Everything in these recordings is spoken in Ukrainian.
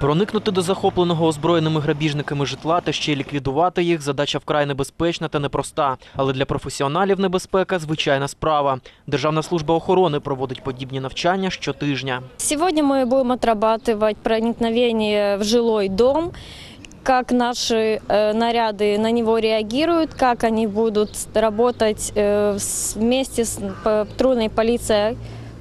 Проникнути до захопленого озброєними грабіжниками житла та ще й ліквідувати їх задача вкрай небезпечна та непроста. Але для професіоналів небезпека звичайна справа. Державна служба охорони проводить подібні навчання щотижня. Сегодня мы будем отрабатывать проникновение в жилой дом, как наши э, наряды на него реагируют, как они будут работать э, с- вместе с патрульной полицией,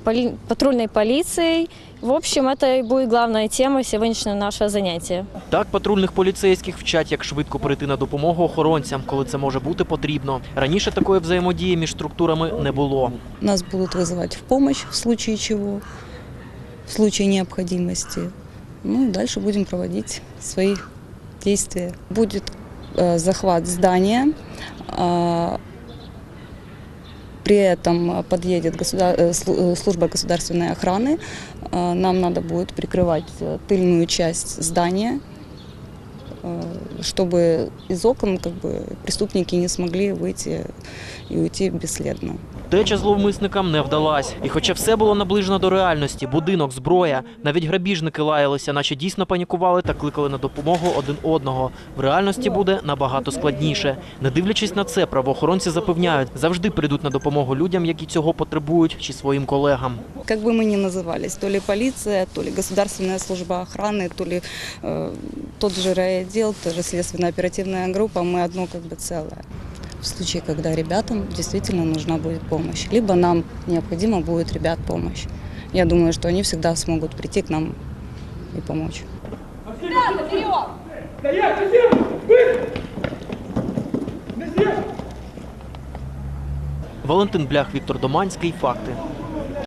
поли- патрульной полицией. В общем, это и будет главная тема сегодняшнего нашего занятия. Так патрульних поліцейських вчать, як швидко прийти на допомогу охоронцям, коли це може бути потрібно. Раніше такої взаємодії між структурами не було. Нас будут вызывать в помощь в случае чего, в случае необходимости. Ну и дальше будем проводить свои действия. Будет э, захват здания. а, При этом подъедет государ- э, слу- э, служба государственной охраны. А, Нам надо будет прикрывать э, тыльную часть здания, э, чтобы из окон как бы, преступники не смогли выйти и уйти бесследно. Теча зловмисникам не вдалась. І хоча все було наближено до реальності, будинок, зброя, навіть грабіжники лаялися, наче дійсно панікували та кликали на допомогу один одного. В реальності буде набагато складніше. Не дивлячись на це, правоохоронці запевняють, завжди прийдуть на допомогу людям, які цього потребують, чи своїм колегам. Как бы мы ни назывались, то ли полиция, то ли государственная служба охраны, то ли э, тот же райотдел, та же следственно-оперативная группа, мы одно как бы целое. В случае, когда ребятам действительно нужна будет помощь, либо нам необходима будет ребят помощь. Я думаю, что они всегда смогут прийти к нам и помочь. Валентин Блях, Віктор Доманський. Факти.